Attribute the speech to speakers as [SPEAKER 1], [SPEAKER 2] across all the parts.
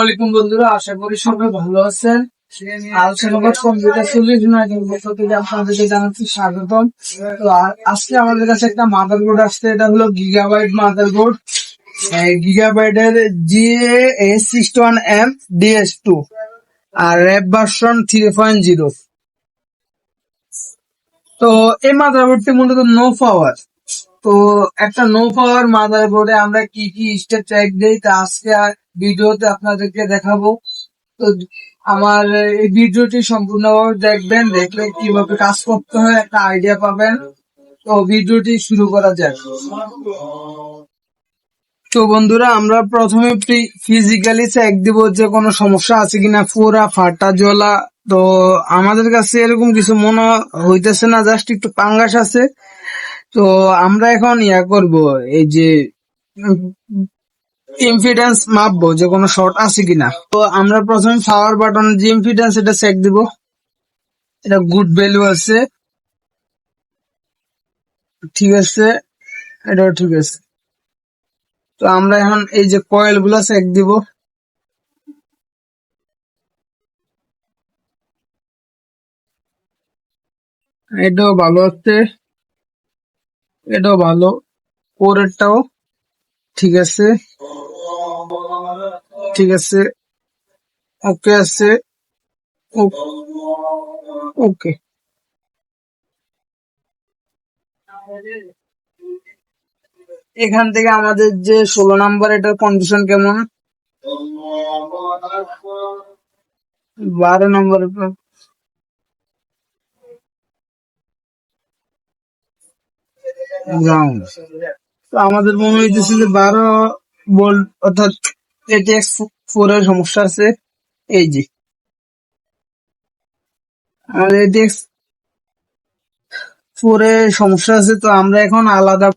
[SPEAKER 1] আলাইকুম বন্ধুরা, আশা করি সবাই ভালো আপনাদেরকে তো আমাদের কাছে একটা আসছে, এটা S sixty one M DS two আর থ্রি পয়েন্ট জিরো তো এই মাদারবোর্ডটি মূলত নো পাওয়ার তো একটা নো পাওয়ার মাদারবোর্ডে আমরা কি কি স্টেপ চেক দিই, তা আজকে আর ভিডিওতে আপনাদেরকে দেখাবো। তো আমার এই ভিডিওটি সম্পূর্ণভাবে দেখবেন, দেখলে কীভাবে কাজ করতে হয়, একটা আইডিয়া পাবেন। তো ভিডিওটি শুরু করা যাক। তো বন্ধুরা, আমরা প্রথমে ফিজিক্যালি চেক দিব যে কোনো সমস্যা আছে কিনা। ফোরা ফাটা জ্বলা। তো আমাদের কাছে এরকম কিছু মনে হইতেছে না, জাস্ট একটু পাঙ্গাস আছে। তো আমরা এখন ইয়া করব, এই যে ইনফিডেন্স মাপবো, যে কোনো শর্ট আছে কিনা। তো আমরা প্রথমে পাওয়ার বাটন যে ইনফিডেন্স এটা চেক দিব। এটা গুড ভ্যালু আছে। ঠিক আছে? এটাও ঠিক আছে। তো আমরা এখন এই যে কয়েলগুলা চেক দিব। এটাও ভালো হচ্ছে এটাও ভালো। পরেরটাও ঠিক আছে। ঠিক আছে। ওকে আছে। ওকে। এখান থেকে আমাদের যে ষোলো নাম্বার, এটার কন্ডিশন কেমন? বারো নম্বর তো আমাদের মনে হইতেছে যে বারো বোল্ট অর্থাৎ এটিএক্স ফোর এর সমস্যা আছে, এই যে। আমাদের এটিএক্স ফোর সমস্যা আছে, তো আমরা এখন আলাদা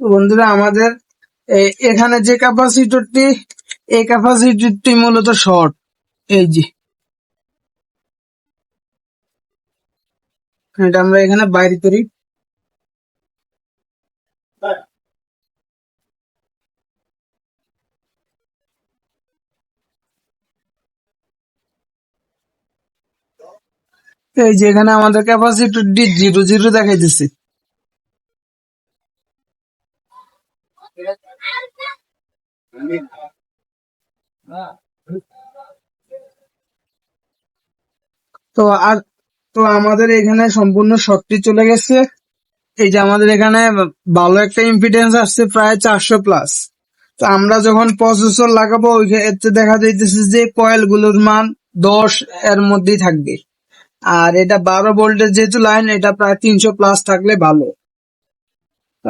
[SPEAKER 1] বন্ধুরা, আমাদের এখানে যে ক্যাপাসিটরটি এই ক্যাপাসিটরটি মূলত শর্ট এই যে। এটা আমরা এখানে বাইরে করি। এই যে এখানে আমাদের ক্যাপাসিটরটি জিরো জিরো দেখাইতেছে। তো আর, তো আমাদের এখানে সম্পূর্ণ শর্টটি চলে গেছে। এই যে আমাদের এখানে ভালো একটা ইম্পিডেন্স আসছে, প্রায় চারশো প্লাস তো আমরা যখন প্রসেসর লাগাবো ওই ক্ষেত্রে দেখা যাইতেছে যে কয়েলগুলোর মান দশ এর মধ্যেই থাকবে। আর এটা বারো ভোল্টের যেহেতু লাইন এটা প্রায় তিনশো প্লাস থাকলে ভালো।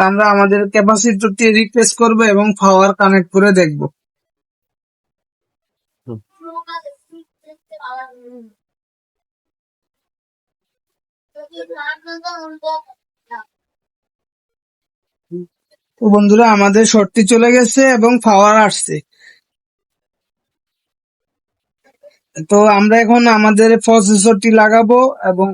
[SPEAKER 1] আমরা আমাদের ক্যাপাসিটরটি রিপ্লেস করব এবং পাওয়ার কানেক্ট করে দেখব। তো বন্ধুরা আমাদের শর্টটি চলে গেছে এবং পাওয়ার আসছে। তো আমরা এখন আমাদের প্রসেসরটি লাগাবো এবং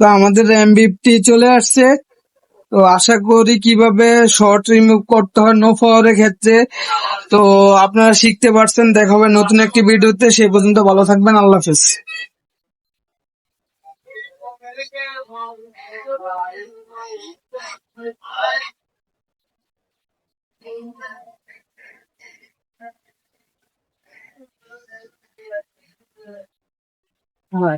[SPEAKER 1] তো আমাদের এমবিপটি চলে আসছে। তো আশা করি কীভাবে শর্ট রিমুভ করতে হয় নো পাওয়ারের ক্ষেত্রে। তো আপনারা শিখতে পারছেন, দেখা হবে নতুন একটি ভিডিওতে। সেই পর্যন্ত ভালো থাকবেন, আল্লাহ হাফেজ। হ্যাঁ